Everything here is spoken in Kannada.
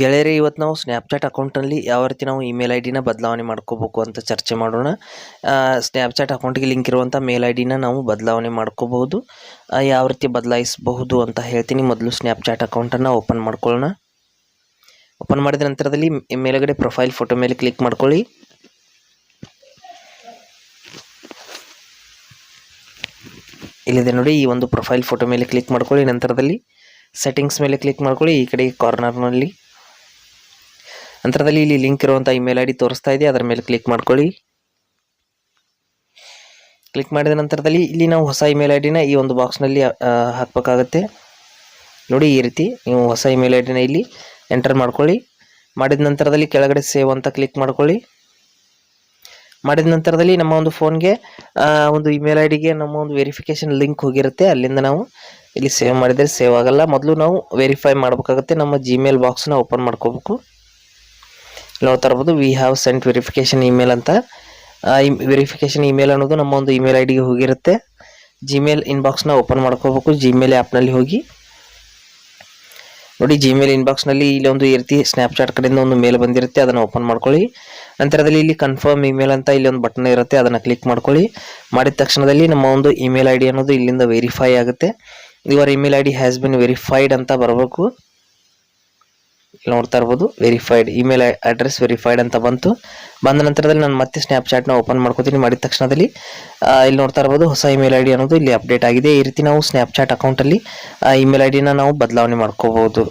ಗೆಳೆಯರೇ, ಇವತ್ತು ನಾವು ಸ್ನ್ಯಾಪ್ಚಾಟ್ ಅಕೌಂಟಲ್ಲಿ ಯಾವ ರೀತಿ ನಾವು ಇಮೇಲ್ ಐ ಡಿನ ಬದಲಾವಣೆ ಮಾಡ್ಕೋಬೇಕು ಅಂತ ಚರ್ಚೆ ಮಾಡೋಣ. ಸ್ನ್ಯಾಪ್ಚಾಟ್ ಅಕೌಂಟಿಗೆ ಲಿಂಕ್ ಇರುವಂಥ ಮೇಲ್ ಐ ಡಿನ ನಾವು ಬದಲಾವಣೆ ಮಾಡ್ಕೋಬಹುದು. ಯಾವ ರೀತಿ ಬದಲಾಯಿಸಬಹುದು ಅಂತ ಹೇಳ್ತೀನಿ. ಮೊದಲು ಸ್ನ್ಯಾಪ್ಚಾಟ್ ಅಕೌಂಟನ್ನು ಓಪನ್ ಮಾಡ್ಕೊಳ್ಳೋಣ. ಓಪನ್ ಮಾಡಿದ ನಂತರದಲ್ಲಿ ಮೇಲುಗಡೆ ಪ್ರೊಫೈಲ್ ಫೋಟೋ ಮೇಲೆ ಕ್ಲಿಕ್ ಮಾಡ್ಕೊಳ್ಳಿ. ಇಲ್ಲಿದೆ ನೋಡಿ, ಈ ಒಂದು ಪ್ರೊಫೈಲ್ ಫೋಟೋ ಮೇಲೆ ಕ್ಲಿಕ್ ಮಾಡ್ಕೊಳ್ಳಿ. ನಂತರದಲ್ಲಿ ಸೆಟ್ಟಿಂಗ್ಸ್ ಮೇಲೆ ಕ್ಲಿಕ್ ಮಾಡ್ಕೊಳ್ಳಿ. ಈ ಕಡೆ ಕಾರ್ನರ್ನಲ್ಲಿ ನಂತರದಲ್ಲಿ ಇಲ್ಲಿ ಲಿಂಕ್ ಇರುವಂಥ ಇಮೇಲ್ ಐ ಡಿ ತೋರಿಸ್ತಾ ಇದೆ. ಅದರ ಮೇಲೆ ಕ್ಲಿಕ್ ಮಾಡ್ಕೊಳ್ಳಿ. ಕ್ಲಿಕ್ ಮಾಡಿದ ನಂತರದಲ್ಲಿ ಇಲ್ಲಿ ನಾವು ಹೊಸ ಇಮೇಲ್ ಐ ಡಿನ ಈ ಒಂದು ಬಾಕ್ಸ್ನಲ್ಲಿ ಹಾಕಬೇಕಾಗತ್ತೆ. ನೋಡಿ ಈ ರೀತಿ ನೀವು ಹೊಸ ಇಮೇಲ್ ಐ ಡಿನ ಇಲ್ಲಿ ಎಂಟರ್ ಮಾಡ್ಕೊಳ್ಳಿ. ಮಾಡಿದ ನಂತರದಲ್ಲಿ ಕೆಳಗಡೆ ಸೇವ್ ಅಂತ ಕ್ಲಿಕ್ ಮಾಡ್ಕೊಳ್ಳಿ. ಮಾಡಿದ ನಂತರದಲ್ಲಿ ನಮ್ಮ ಒಂದು ಫೋನ್ಗೆ ಒಂದು ಇಮೇಲ್ ಐ ಡಿಗೆ ನಮ್ಮ ಒಂದು ವೆರಿಫಿಕೇಶನ್ ಲಿಂಕ್ ಹೋಗಿರುತ್ತೆ. ಅಲ್ಲಿಂದ ನಾವು ಇಲ್ಲಿ ಸೇವ್ ಮಾಡಿದರೆ ಸೇವ್ ಆಗಲ್ಲ. ಮೊದಲು ನಾವು ವೆರಿಫೈ ಮಾಡಬೇಕಾಗುತ್ತೆ. ನಮ್ಮ ಜಿಮೇಲ್ ಬಾಕ್ಸ್ನ ಓಪನ್ ಮಾಡ್ಕೋಬೇಕು. ಇಲ್ಲಿ ನೋಡ್ತಾ ಇರ್ಬೋದು we have sent verification email ಅಂತ ವೆರಿಫಿಕೇಶನ್ ಇಮೇಲ್ ಅನ್ನೋದು ನಮ್ಮ ಒಂದು ಇಮೇಲ್ ಐ ಡಿಗೆ ಹೋಗಿರುತ್ತೆ. ಜಿಮೇಲ್ ಇನ್ಬಾಕ್ಸ್ನ ಓಪನ್ ಮಾಡ್ಕೋಬೇಕು. ಜಿಮೇಲ್ ಆ್ಯಪ್ನಲ್ಲಿ ಹೋಗಿ. ನೋಡಿ ಜಿಮೇಲ್ ಇನ್ಬಾಕ್ಸ್ನಲ್ಲಿ ಇಲ್ಲಿ ಒಂದು ಈ ರೀತಿ ಸ್ನ್ಯಾಪ್ಚಾಟ್ ಕಡೆಯಿಂದ ಒಂದು ಮೇಲ್ ಬಂದಿರುತ್ತೆ. ಅದನ್ನು ಓಪನ್ ಮಾಡ್ಕೊಳ್ಳಿ. ನಂತರದಲ್ಲಿ ಇಲ್ಲಿ ಕನ್ಫರ್ಮ್ ಇಮೇಲ್ ಅಂತ ಇಲ್ಲಿ ಒಂದು ಬಟನ್ ಇರುತ್ತೆ. ಅದನ್ನು ಕ್ಲಿಕ್ ಮಾಡ್ಕೊಳ್ಳಿ. ಮಾಡಿದ ತಕ್ಷಣದಲ್ಲಿ ನಮ್ಮ ಒಂದು ಇಮೇಲ್ ಐ ಡಿ ಅನ್ನೋದು ಇಲ್ಲಿಂದ ವೆರಿಫೈ ಆಗುತ್ತೆ. Your email I D has been verified ಅಂತ ಬರಬೇಕು. ನೋಡ್ತಾ ಇರ್ಬೋದು. ವೆರಿಫೈಡ್ ಇಮೇಲ್ ಅಡ್ರೆಸ್ ವೆರಿಫೈಡ್ ಅಂತ ಬಂತು. ಬಂದ ನಂತರದಲ್ಲಿ ನಾನು ಮತ್ತೆ ಸ್ನ್ಯಾಪ್ಚಾಟ್ನ ಓಪನ್ ಮಾಡ್ಕೋತೀನಿ. ಮಾಡಿದ ತಕ್ಷಣದಲ್ಲಿ ಇಲ್ಲಿ ನೋಡ್ತಾ ಇರ್ಬೋದು, ಹೊಸ ಇಮೇಲ್ ಐ ಡಿ ಅನ್ನೋದು ಇಲ್ಲಿ ಅಪ್ಡೇಟ್ ಆಗಿದೆ. ಈ ರೀತಿ ನಾವು ಸ್ನ್ಯಾಪ್ಚಾಟ್ ಅಕೌಂಟಲ್ಲಿ ಇಮೇಲ್ ಐ ಡಿನ ನಾವು ಬದಲಾವಣೆ ಮಾಡ್ಕೋಬಹುದು.